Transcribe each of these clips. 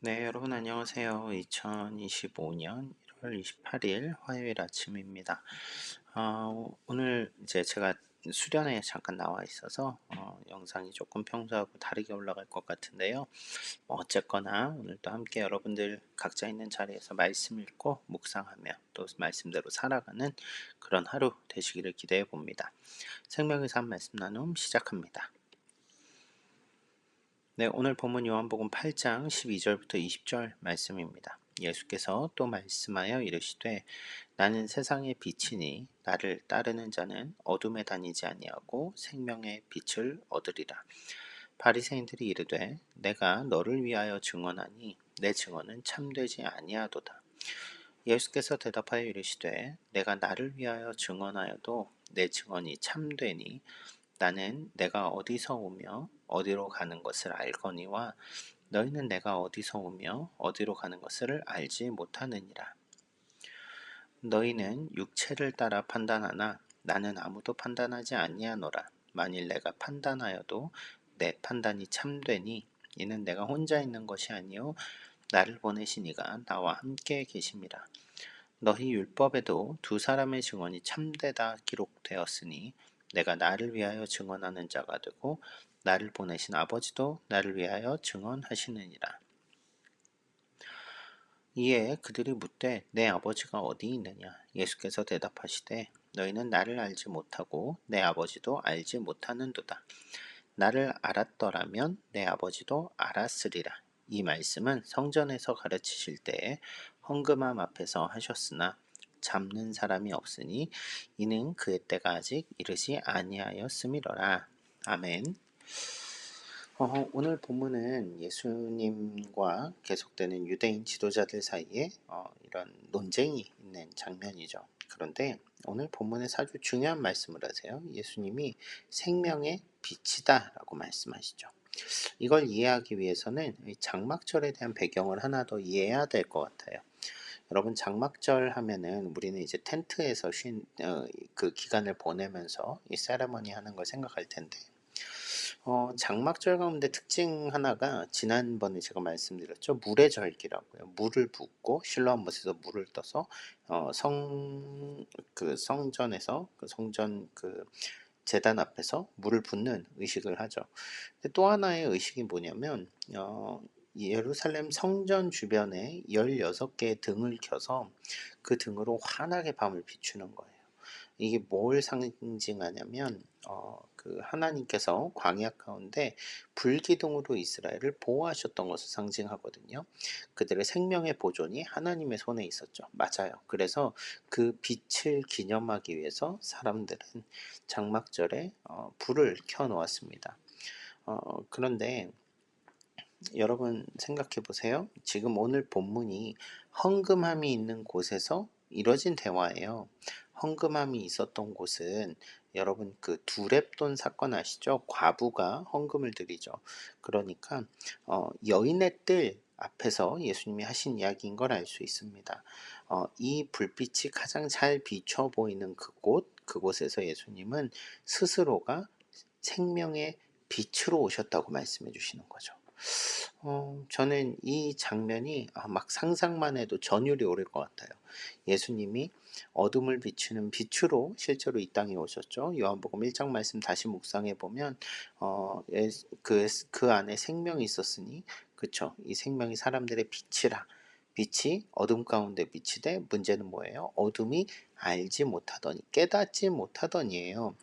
네, 여러분 안녕하세요. 2025년 1월 28일 화요일 아침입니다. 어, 오늘 이제 제가 수련회에 잠깐 나와 있어서 어, 영상이 조금 평소하고 다르게 올라갈 것 같은데요. 뭐 어쨌거나 오늘도 함께 여러분들 각자 있는 자리에서 말씀 읽고 묵상하며 또 말씀대로 살아가는 그런 하루 되시기를 기대해 봅니다. 생명의 삶 말씀 나눔 시작합니다. 네, 오늘 본문 요한복음 8장 12절부터 20절 말씀입니다. 예수께서 또 말씀하여 이르시되 나는 세상의 빛이니 나를 따르는 자는 어둠에 다니지 아니하고 생명의 빛을 얻으리라. 바리새인들이 이르되 내가 너를 위하여 증언하니 내 증언은 참되지 아니하도다. 예수께서 대답하여 이르시되 내가 나를 위하여 증언하여도 내 증언이 참되니 나는 내가 어디서 오며 어디로 가는 것을 알거니와 너희는 내가 어디서 오며 어디로 가는 것을 알지 못하느니라. 너희는 육체를 따라 판단하나 나는 아무도 판단하지 아니하노라. 만일 내가 판단하여도 내 판단이 참되니 이는 내가 혼자 있는 것이 아니요 나를 보내시니가 나와 함께 계심이라. 너희 율법에도 두 사람의 증언이 참되다 기록되었으니 내가 나를 위하여 증언하는 자가 되고 나를 보내신 아버지도 나를 위하여 증언하시느니라. 이에 그들이 묻되 내 아버지가 어디 있느냐 예수께서 대답하시되 너희는 나를 알지 못하고 내 아버지도 알지 못하는도다. 나를 알았더라면 내 아버지도 알았으리라. 이 말씀은 성전에서 가르치실 때에 헌금함 앞에서 하셨으나 잡는 사람이 없으니 이는 그의 때가 아직 이르지 아니하였음이로라. 아멘. 어, 오늘 본문은 예수님과 계속되는 유대인 지도자들 사이에 어, 이런 논쟁이 있는 장면이죠. 그런데 오늘 본문에서 아주 중요한 말씀을 하세요. 예수님이 생명의 빛이다라고 말씀하시죠. 이걸 이해하기 위해서는 장막절에 대한 배경을 하나 더 이해해야 될 것 같아요. 여러분 장막절 하면은 우리는 이제 텐트에서 쉰그 어, 그 기간을 보내면서 이 세레머니 하는 걸 생각할 텐데. 어, 장막절 가운데 특징 하나가 지난번에 제가 말씀드렸죠. 물의 절기라고요. 물을 붓고 실로암 못에서 물을 떠서 어, 성 그 성전에서 그 성전 그 재단 앞에서 물을 붓는 의식을 하죠. 또 하나의 의식이 뭐냐면 어, 예루살렘 성전 주변에 16개의 등을 켜서 그 등으로 환하게 밤을 비추는 거예요. 이게 뭘 상징하냐면 어, 그 하나님께서 광야 가운데 불기둥으로 이스라엘을 보호하셨던 것을 상징하거든요. 그들의 생명의 보존이 하나님의 손에 있었죠. 맞아요. 그래서 그 빛을 기념하기 위해서 사람들은 장막절에 어, 불을 켜 놓았습니다. 어, 그런데 여러분 생각해 보세요. 지금 오늘 본문이 헌금함이 있는 곳에서 이뤄진 대화예요. 헌금함이 있었던 곳은 여러분 그 두랩돈 사건 아시죠? 과부가 헌금을 드리죠. 그러니까 어, 여인의 뜰 앞에서 예수님이 하신 이야기인 걸 알 수 있습니다. 어, 이 불빛이 가장 잘 비춰 보이는 그곳, 그곳에서 예수님은 스스로가 생명의 빛으로 오셨다고 말씀해 주시는 거죠. 어, 저는 이 장면이 아, 막 상상만 해도 전율이 오를 것 같아요. 예수님이 어둠을 비추는 빛으로 실제로 이 땅에 오셨죠. 요한복음 1장 말씀 다시 묵상해 보면 어, 그, 그 안에 생명이 있었으니 그쵸. 이 생명이 사람들의 빛이라. 빛이 어둠 가운데 비치되 문제는 뭐예요? 어둠이 알지 못하더니 깨닫지 못하더니에요.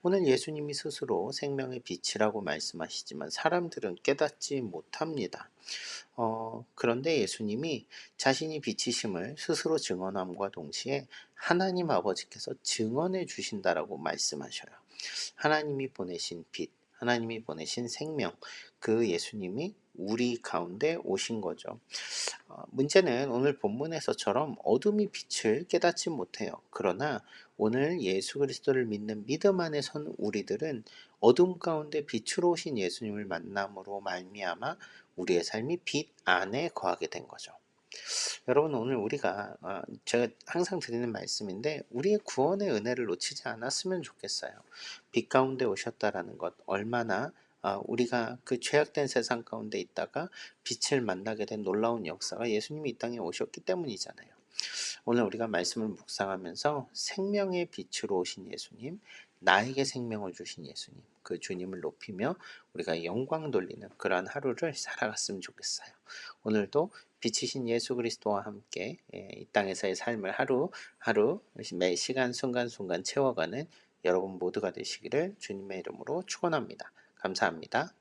오늘 예수님이 스스로 생명의 빛이라고 말씀하시지만 사람들은 깨닫지 못합니다. 어, 그런데 예수님이 자신이 빛이심을 스스로 증언함과 동시에 하나님 아버지께서 증언해 주신다라고 말씀하셔요. 하나님이 보내신 빛, 하나님이 보내신 생명, 그 예수님이 우리 가운데 오신 거죠. 어, 문제는 오늘 본문에서처럼 어둠이 빛을 깨닫지 못해요. 그러나 오늘 예수 그리스도를 믿는 믿음 안에 선 우리들은 어둠 가운데 빛으로 오신 예수님을 만남으로 말미암아 우리의 삶이 빛 안에 거하게 된 거죠. 여러분 오늘 우리가 어, 제가 항상 드리는 말씀인데 우리의 구원의 은혜를 놓치지 않았으면 좋겠어요. 빛 가운데 오셨다라는 것 얼마나 아, 우리가 그 죄악된 세상 가운데 있다가 빛을 만나게 된 놀라운 역사가 예수님이 이 땅에 오셨기 때문이잖아요. 오늘 우리가 말씀을 묵상하면서 생명의 빛으로 오신 예수님, 나에게 생명을 주신 예수님, 그 주님을 높이며 우리가 영광 돌리는 그러한 하루를 살아갔으면 좋겠어요. 오늘도 빛이신 예수 그리스도와 함께 예, 이 땅에서의 삶을 하루 하루 매 시간 순간 순간 채워가는 여러분 모두가 되시기를 주님의 이름으로 축원합니다. 감사합니다.